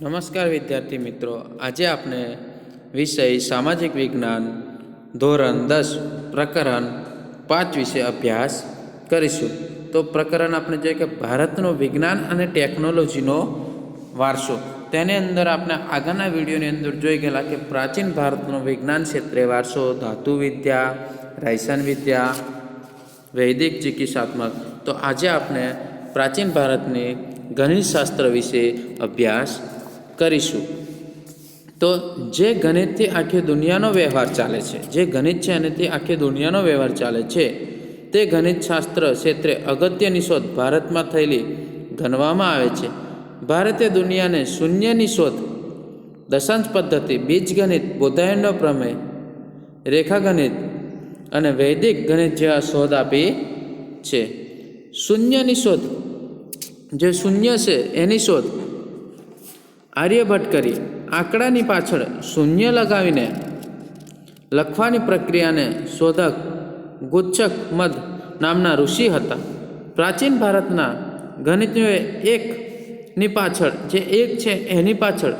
નમસ્કાર વિદ્યાર્થી મિત્રો. આજે આપણે વિષય સામાજિક વિજ્ઞાન ધોરણ દસ પ્રકરણ પાંચ વિશે અભ્યાસ કરીશું. તો પ્રકરણ આપણે જોઈએ કે ભારતનો વિજ્ઞાન અને ટેકનોલોજીનો વારસો. તેની અંદર આપણે આગળના વિડીયોની અંદર જોઈ ગયેલા કે પ્રાચીન ભારતનો વિજ્ઞાન ક્ષેત્રે વારસો, ધાતુ વિદ્યા, રાયસન વિદ્યા, વૈદિક ચિકિત્સાત્મક. તો આજે આપણે પ્રાચીન ભારતની ગણિતશાસ્ત્ર વિશે અભ્યાસ કરીશું. તો જે ગણિતથી આખી દુનિયાનો વ્યવહાર ચાલે છે, જે ગણિત છે અને તે આખી દુનિયાનો વ્યવહાર ચાલે છે, તે ગણિતશાસ્ત્ર ક્ષેત્રે અગત્યની શોધ ભારતમાં થયેલી ગણવામાં આવે છે. ભારતે દુનિયાને શૂન્યની શોધ, દશાંશ પદ્ધતિ, બીજગણિત, બોધાયનનો પ્રમેય, રેખાગણિત અને વૈદિક ગણિત જેવા શોધ આપી છે. શૂન્યની શોધ, જે શૂન્ય છે એની શોધ આર્યભટ્ટ કરી આંકડાની પાછળ શૂન્ય લગાવીને લખવાની પ્રક્રિયાને શોધક ગુચ્છક મદ નામના ઋષિ હતા. પ્રાચીન ભારતના ગણિતોએ એકની પાછળ, જે એક છે એની પાછળ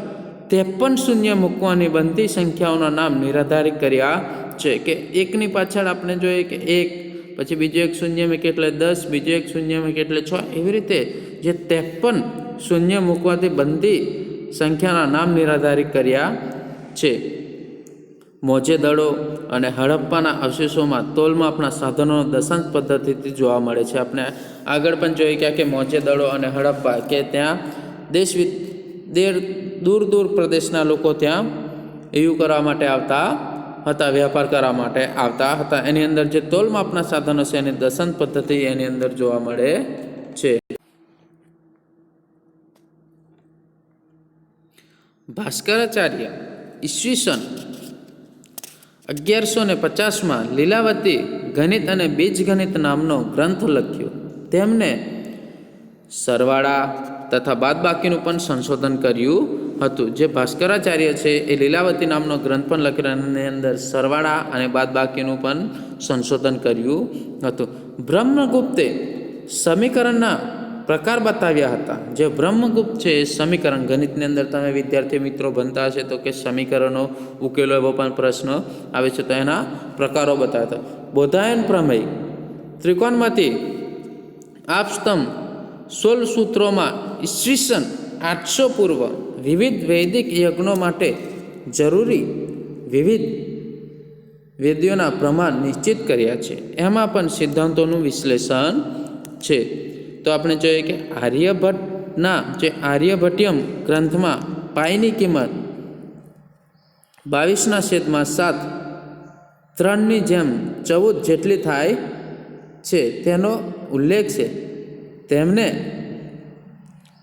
ત્રેપન શૂન્ય મૂકવાની બનતી સંખ્યાઓના નામ નિર્ધારિત કર્યા છે કે એકની પાછળ આપણે જોઈએ કે એક, પછી બીજો એક શૂન્ય કેટલે દસ, બીજો એક શૂન્યમાં કેટલે છ, એવી રીતે જે ત્રેપન શૂન્ય મૂકવાથી બનતી સંખ્યાના નામ નિરાધારિત કર્યા છે. મોજે દળો અને હડપ્પાના અવશેષોમાં તોલમાપના સાધનો દશાંશ પદ્ધતિથી જોવા મળે છે. આપણે આગળ પણ જોઈ ગયા કે મોજે દળો અને હડપ્પા કે ત્યાં દેશ દેર, દૂર દૂર પ્રદેશના લોકો ત્યાં એવું કરવા માટે આવતા હતા, વ્યાપાર કરવા માટે આવતા હતા. એની અંદર જે તોલમાપના સાધનો છે, એની દશાંશ પદ્ધતિ એની અંદર જોવા મળે છે. ભાસ્કરાચાર્ય ઈસવીસન અગિયારસો ને પચાસમાં લીલાવતી ગણિત અને બીજગણિત નામનો ગ્રંથ લખ્યો. તેમને સરવાળા તથા બાદબાકીનું પણ સંશોધન કર્યું હતું. જે ભાસ્કરાચાર્ય છે એ લીલાવતી નામનો ગ્રંથ પણ લખ્યો અંદર સરવાળા અને બાદબાકીનું પણ સંશોધન કર્યું હતું. બ્રહ્મગુપ્તે સમીકરણના પ્રકાર બતાવ્યા હતા. જે બ્રહ્મગુપ્ત છે, એ સમીકરણ ગણિતની અંદર તમે વિદ્યાર્થી મિત્રો ભણતા હશે તો કે સમીકરણો, ઉકેલો એવો પણ પ્રશ્ન આવે છે તો એના પ્રકારો બતાવ્યા હતા. બોધાયન પ્રમેય, ત્રિકોણમાંથી આપસ્તંભ સોળ સૂત્રોમાં ઈસવીસન આઠસો પૂર્વ વિવિધ વૈદિક યજ્ઞો માટે જરૂરી વિવિધ વેદીઓના પ્રમાણ નિશ્ચિત કર્યા છે. એમાં પણ સિદ્ધાંતોનું વિશ્લેષણ છે. તો આપણે જોઈએ કે આર્યભટ્ટના જે આર્યભટ્ટિયમ ગ્રંથમાં પાયની કિંમત બાવીસના છેદમાં સાત ત્રણની જેમ ચૌદ જેટલી થાય છે, તેનો ઉલ્લેખ છે. તેમને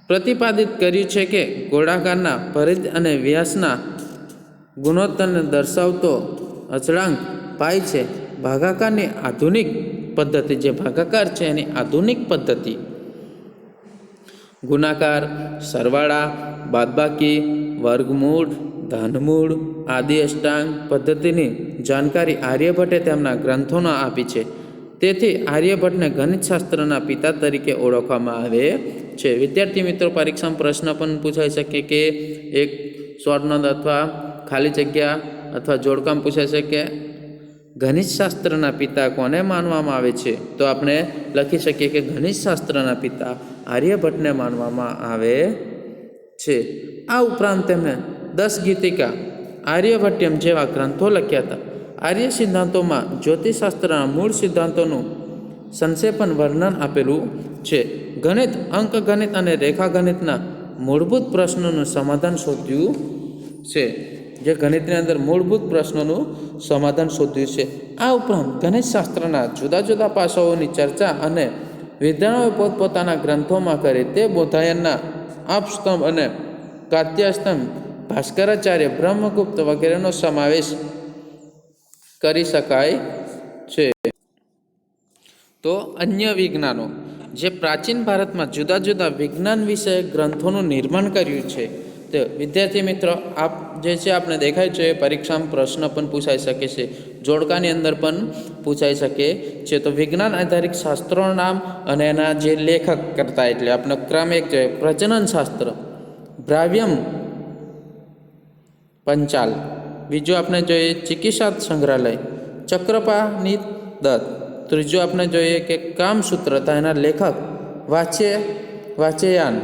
પ્રતિપાદિત કર્યું છે કે ગોળાકારના પરિધ અને વ્યાસના ગુણોત્તરને દર્શાવતો અચળાંક પાય છે. ભાગાકારની આધુનિક પદ્ધતિ, જે ભાગાકાર છે, એની આધુનિક પદ્ધતિ ગુણાકાર, સરવાળા, બાદબાકી, વર્ગમૂળ, ધનમૂળ આદિ અષ્ટાંગ પદ્ધતિની જાણકારી આર્યભટ્ટે તેમના ગ્રંથોમાં આપી છે. તેથી આર્યભટ્ટને ગણિતશાસ્ત્રના પિતા તરીકે ઓળખવામાં આવે છે. વિદ્યાર્થી મિત્રો, પરીક્ષામાં પ્રશ્ન પણ પૂછાઈ શકે કે એક શોર્ટ અથવા ખાલી જગ્યા અથવા જોડકામ પૂછાઈ શકે. ગણિતશાસ્ત્રના પિતા કોને માનવામાં આવે છે? તો આપણે લખી શકીએ કે ગણિતશાસ્ત્રના પિતા આર્યભટ્ટને માનવામાં આવે છે. આ ઉપરાંત તેમણે દસ ગીતિકા આર્યભટ્યમ જેવા ગ્રંથો લખ્યા હતા. આર્ય સિદ્ધાંતોમાં જ્યોતિષશાસ્ત્રના મૂળ સિદ્ધાંતોનું સંક્ષેપણ વર્ણન આપેલું છે. ગણિત, અંકગણિત અને રેખાગણિતના મૂળભૂત પ્રશ્નોનું સમાધાન શોધ્યું છે. જે ગણિતની અંદર મૂળભૂત પ્રશ્નોનું સમાધાન શોધ્યું છે. આ ઉપરાંત ગણિતશાસ્ત્રના જુદા જુદા પાસાઓની ચર્ચા અને વિદ્વાનોએ પોતપોતાના ગ્રંથોમાં કરી તે બોધાયનના આપસ્તંભ અને કાત્યાસ્તંભ, ભાસ્કરાચાર્ય બ્રહ્મગુપ્ત વગેરેનો સમાવેશ કરી શકાય છે. તો અન્ય વિજ્ઞાનો, જે પ્રાચીન ભારતમાં જુદા જુદા વિજ્ઞાન વિષયક ગ્રંથોનું નિર્માણ કર્યું છે તો વિદ્યાર્થી મિત્રો, આપ જે છે આપણે દેખાય છે, પરીક્ષામાં પ્રશ્ન પણ પૂછાઈ શકે છે. જોડકાની અંદર પણ પૂછાઈ શકે છે. તો વિજ્ઞાન આધારિત શાસ્ત્રોનું નામ અને એના જે લેખક કરતા એટલે આપણે ક્રમ એક જોઈએ પ્રજનન શાસ્ત્ર. ભ્રાવ્યમ પંચાલ. બીજું આપણે જોઈએ ચિકિત્સા સંગ્રહાલય. ચક્રપાની દત્ત. ત્રીજું આપણે જોઈએ કે કામસૂત્રતા એના લેખક. વાચ્ય, વાચ્યયાન.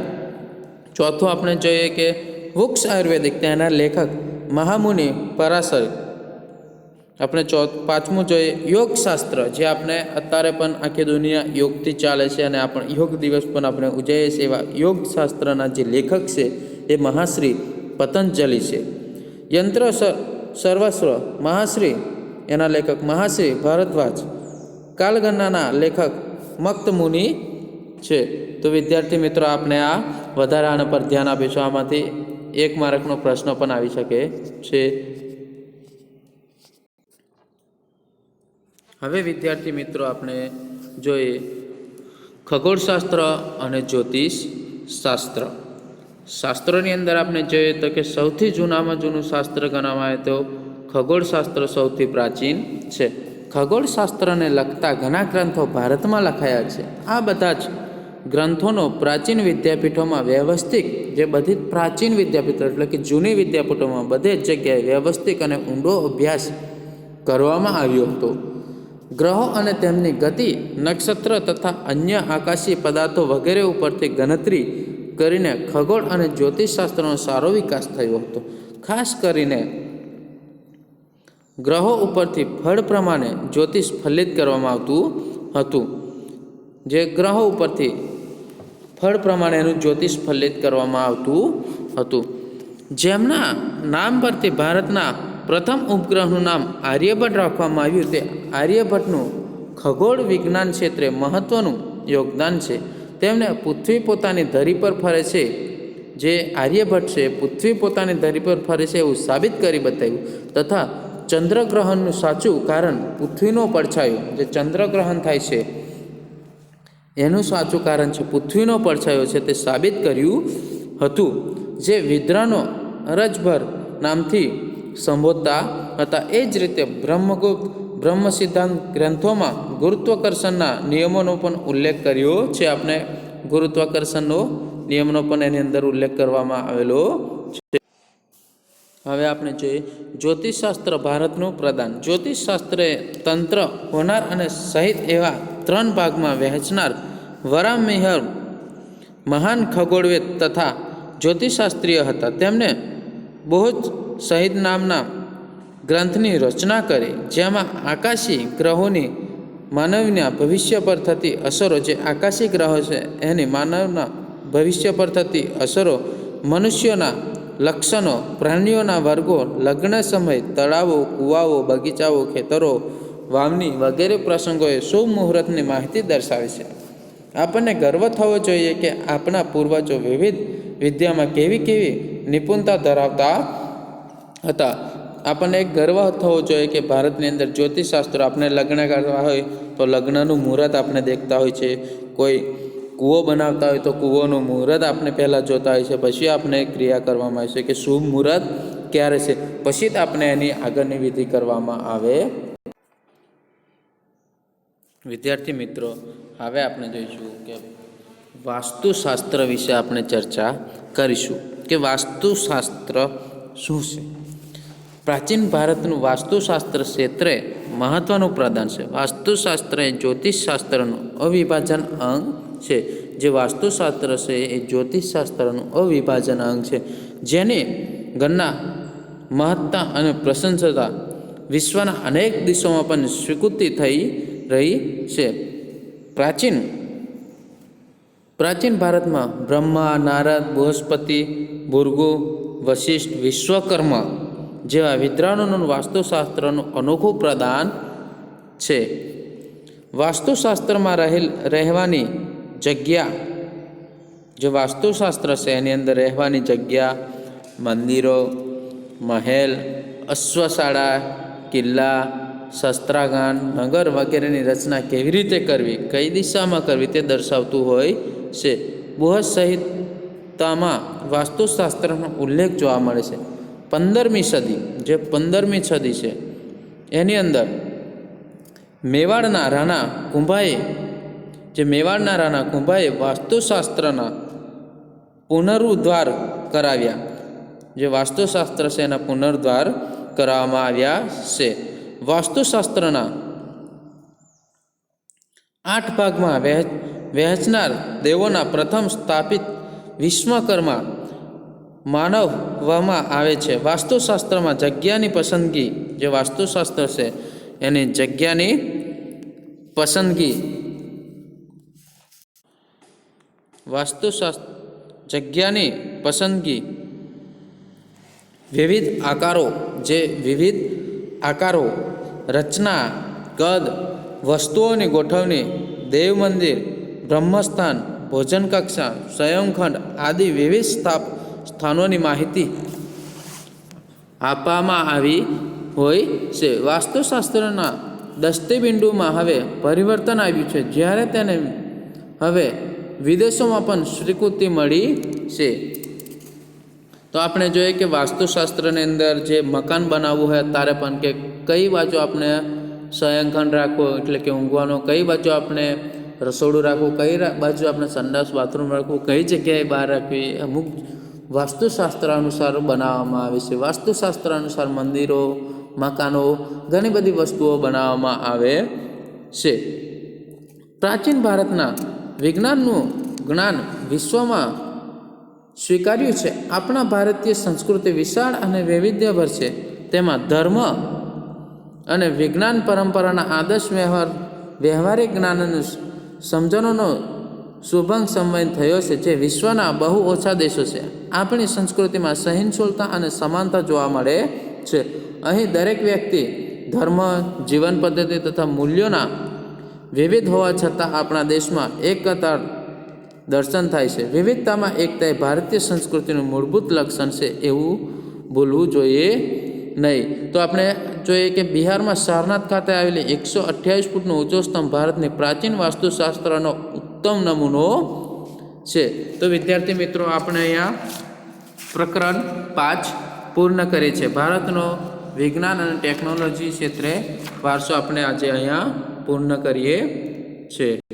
ચોથું આપણે જોઈએ કે વૃક્ષ આયુર્વેદિક તેના લેખક મહામુનિ પરાશર. આપણે ચો પાંચમું જોઈએ યોગશાસ્ત્ર, જે આપણે અત્યારે પણ આખી દુનિયા યોગથી ચાલે છે અને આપણે યોગ દિવસ પણ આપણે ઉજવીએ છીએ એવા યોગશાસ્ત્રના જે લેખક છે એ મહાશ્રી પતંજલિ છે. યંત્ર સર્વસ્વ મહાશ્રી, એના લેખક મહાશ્રી ભારદ્વાજ. કાલગણનાના લેખક મક્ત મુનિ છે. તો વિદ્યાર્થી મિત્રો, આપણે આ વધારે આના પર ધ્યાન આપીશું. આમાંથી એક માર્કનો પ્રશ્ન પણ આવી શકે છે. હવે વિદ્યાર્થી મિત્રો આપણે જોઈએ ખગોળશાસ્ત્ર અને જ્યોતિષ શાસ્ત્ર. શાસ્ત્રોની અંદર આપણે જોઈએ તો કે સૌથી જૂનામાં જૂનું શાસ્ત્ર ગણવામાં આવે તો ખગોળશાસ્ત્ર સૌથી પ્રાચીન છે. ખગોળશાસ્ત્રને લગતા ઘણા ગ્રંથો ભારતમાં લખાયા છે. આ બધા જ ગ્રંથોનો પ્રાચીન વિદ્યાપીઠોમાં વ્યવસ્થિત, જે બધી પ્રાચીન વિદ્યાપીઠો, એટલે કે જૂની વિદ્યાપીઠોમાં બધે જ જગ્યાએ વ્યવસ્થિત અને ઊંડો અભ્યાસ કરવામાં આવ્યો હતો. ગ્રહો અને તેમની ગતિ, નક્ષત્ર તથા અન્ય આકાશી પદાર્થો વગેરે ઉપરથી ગણતરી કરીને ખગોળ અને જ્યોતિષશાસ્ત્રનો સારો વિકાસ થયો હતો. ખાસ કરીને ગ્રહો ઉપરથી ફળ પ્રમાણે જ્યોતિષ ફલિત કરવામાં આવતું હતું. જે ગ્રહો ઉપરથી ફળ પ્રમાણેનું જ્યોતિષ ફલિત કરવામાં આવતું હતું. જેમના નામ પરથી ભારતના પ્રથમ ઉપગ્રહનું નામ આર્યભટ્ટ રાખવામાં આવ્યું. તે આર્યભટ્ટનું ખગોળ વિજ્ઞાન ક્ષેત્રે મહત્ત્વનું યોગદાન છે. તેમણે પૃથ્વી પોતાની ધરી પર ફરે છે. જે આર્યભટ્ટ છે, પૃથ્વી પોતાની ધરી પર ફરે છે એવું સાબિત કરી બતાવ્યું. તથા ચંદ્રગ્રહણનું સાચું કારણ પૃથ્વીનો પડછાયો, જે ચંદ્રગ્રહણ થાય છે. એનું સાચું કારણ છે. પૃથ્વીનો પડછાયો છે તે સાબિત કર્યું હતું જે વિદ્રાનો રજભર નામથી સંબોધતા હતા. એ જ રીતે બ્રહ્મગુપ્ત બ્રહ્મ સિદ્ધાંત ગ્રંથોમાં ગુરુત્વાકર્ષણના નિયમોનો પણ ઉલ્લેખ કર્યો છે. આપણે ગુરુત્વાકર્ષણનો નિયમનો પણ એની અંદર ઉલ્લેખ કરવામાં આવેલો છે. હવે આપણે જોઈએ જ્યોતિષશાસ્ત્ર ભારતનું પ્રદાન. જ્યોતિષશાસ્ત્ર એ તંત્ર, હોનાર અને સહિત એવા ત્રણ ભાગમાં વહેંચનાર વરામિહર મહાન ખગોળવેદ તથા જ્યોતિષશાસ્ત્રીય હતા. તેમણે બહુજ સહિત નામના ગ્રંથની રચના કરી, જેમાં આકાશી ગ્રહોની માનવના ભવિષ્ય પર થતી અસરો, જે આકાશી ગ્રહો છે, એની માનવના ભવિષ્ય પર થતી અસરો, મનુષ્યોના લક્ષણો, પ્રાણીઓના વર્ગો, લગ્ન સમય, તળાવો, કૂવાઓ, બગીચાઓ, ખેતરો વાવણી વગેરે પ્રસંગોએ શુભ મુહૂર્તની માહિતી દર્શાવે છે. આપણને ગર્વ થવો જોઈએ કે આપણા પૂર્વજો વિવિધ વિદ્યામાં કેવી કેવી નિપુણતા ધરાવતા હતા. આપણને એક ગર્વ થવો જોઈએ કે ભારતની અંદર જ્યોતિષશાસ્ત્રો આપણે લગ્ન કરવા હોય તો લગ્નનું મુહૂર્ત આપણે દેખતા હોય છે. કોઈ કૂવો બનાવતા હોય તો કૂવોનું મુહૂર્ત આપણે પહેલાં જોતા હોય છે. પછી આપણે ક્રિયા કરવામાં આવે છે કે શુભ મુહૂર્ત ક્યારે છે? પછી જ આપણે એની આગળની વિધિ કરવામાં આવે વિદ્યાર્થી મિત્રો, હવે આપણે જોઈશું કે વાસ્તુશાસ્ત્ર વિશે આપણે ચર્ચા કરીશું કે વાસ્તુશાસ્ત્ર શું છે? પ્રાચીન ભારતનું વાસ્તુશાસ્ત્ર ક્ષેત્રે મહત્વનું પ્રદાન છે. વાસ્તુશાસ્ત્ર એ જ્યોતિષશાસ્ત્રનું અવિભાજન અંગ છે. જે વાસ્તુશાસ્ત્ર છે એ જ્યોતિષશાસ્ત્રનું અવિભાજન અંગ છે. જેની ગણના, મહત્તા અને પ્રશંસતા વિશ્વના અનેક દેશોમાં પણ સ્વીકૃતિ થઈ રહી છે. પ્રાચીન પ્રાચીન ભારતમાં બ્રહ્મા, નારદ, બૃહસ્પતિ, ભૂર્ગુ, વશિષ્ઠ, વિશ્વકર્મા જેવા વિદ્વાનોનું વાસ્તુશાસ્ત્રનું અનોખું પ્રદાન છે. વાસ્તુશાસ્ત્રમાં રહેલ, રહેવાની જગ્યા, જે વાસ્તુશાસ્ત્ર છે, એની અંદર રહેવાની જગ્યા, મંદિરો, મહેલ, અશ્વશાળા, કિલ્લા શસ્ત્રાગાન, નગર વગેરેની રચના કેવી રીતે કરવી, કઈ દિશામાં કરવી તે દર્શાવતું હોય છે. બૃહદ સંહિતામાં વાસ્તુશાસ્ત્રનો ઉલ્લેખ જોવા મળે છે. પંદરમી સદી, જે પંદરમી સદી છે. એની અંદર મેવાડના રાણા કુંભાએ, જે મેવાડના રાણા કુંભાએ વાસ્તુશાસ્ત્રના પુનરુદ્ધાર કરાવ્યા. જે વાસ્તુશાસ્ત્ર છે એના પુનરુદ્ધાર કરવામાં આવ્યા છે. વાસ્તુશાસ્ત્રના આઠ ભાગમાં વહેંચ, વહેંચનાર દેવોના પ્રથમ સ્થાપિત વિશ્વકર્મા માનવવામાં આવે છે. વાસ્તુશાસ્ત્રમાં જગ્યાની પસંદગી, જે વાસ્તુશાસ્ત્ર છે, એની જગ્યાની પસંદગી. વાસ્તુશાસ્ત્ર, જગ્યાની પસંદગી. વિવિધ આકારો, જે વિવિધ આકારો રચના, કદ વસ્તુઓની ગોઠવણી, દેવ મંદિર, બ્રહ્મસ્થાન, ભોજન કક્ષા, સ્વયંખંડ આદિ વિવિધ સ્થાપ, સ્થાનોની માહિતી આપવામાં આવી હોય છે. વાસ્તુશાસ્ત્રના દસ્તીબિંદુમાં હવે પરિવર્તન આવ્યું છે. જ્યારે તેને હવે વિદેશોમાં પણ સ્વીકૃતિ મળી છે. તો આપણે જોઈએ કે વાસ્તુશાસ્ત્રની અંદર જે મકાન બનાવવું હોય ત્યારે પણ કે કઈ બાજુ આપણે શયનખંડ રાખવો એટલે કે ઊંઘવાનો, કઈ બાજુ આપણે રસોડું રાખવું, કઈ બાજુ આપણે સંડાસ, બાથરૂમ રાખવું, કઈ જગ્યાએ બહાર રાખવી, અમુક વાસ્તુશાસ્ત્ર અનુસાર બનાવવામાં આવે છે. વાસ્તુશાસ્ત્ર અનુસાર મંદિરો, મકાનો, ઘણી બધી વસ્તુઓ બનાવવામાં આવે છે. પ્રાચીન ભારતના વિજ્ઞાનનું જ્ઞાન વિશ્વમાં સ્વીકાર્યું છે. આપણા ભારતીય સંસ્કૃતિ વિશાળ અને વૈવિધ્યભર છે. તેમાં ધર્મ અને વિજ્ઞાન પરંપરાના આદર્શ વ્યવહાર, વ્યવહારિક જ્ઞાન અને સમજણોનો શુભંગ સંબંધ થયો છે, જે વિશ્વના બહુ ઓછા દેશો છે. આપણી સંસ્કૃતિમાં સહિનશૂળતા અને સમાનતા જોવા મળે છે. અહીં દરેક વ્યક્તિ ધર્મ, જીવન પદ્ધતિ તથા મૂલ્યોના વિવિધ હોવા છતાં આપણા દેશમાં એક કતાર દર્શન થાય છે. વિવિધતામાં એકતા એ ભારતીય સંસ્કૃતિનું મૂળભૂત લક્ષણ છે એવું ભૂલવું જોઈએ નહીં. તો આપણે જોઈએ કે બિહારમાં સારનાથ ખાતે આવેલી એકસો અઠ્યાવીસ ફૂટનો ઊંચો સ્તંભ ભારતની પ્રાચીન વાસ્તુશાસ્ત્રનો ઉત્તમ નમૂનો છે. તો વિદ્યાર્થી મિત્રો, આપણે અહીંયા પ્રકરણ પાંચ પૂર્ણ કરીએ છીએ ભારતનો વિજ્ઞાન અને ટેકનોલોજી ક્ષેત્રે વારસો આપણે આજે અહીંયા પૂર્ણ કરીએ છીએ.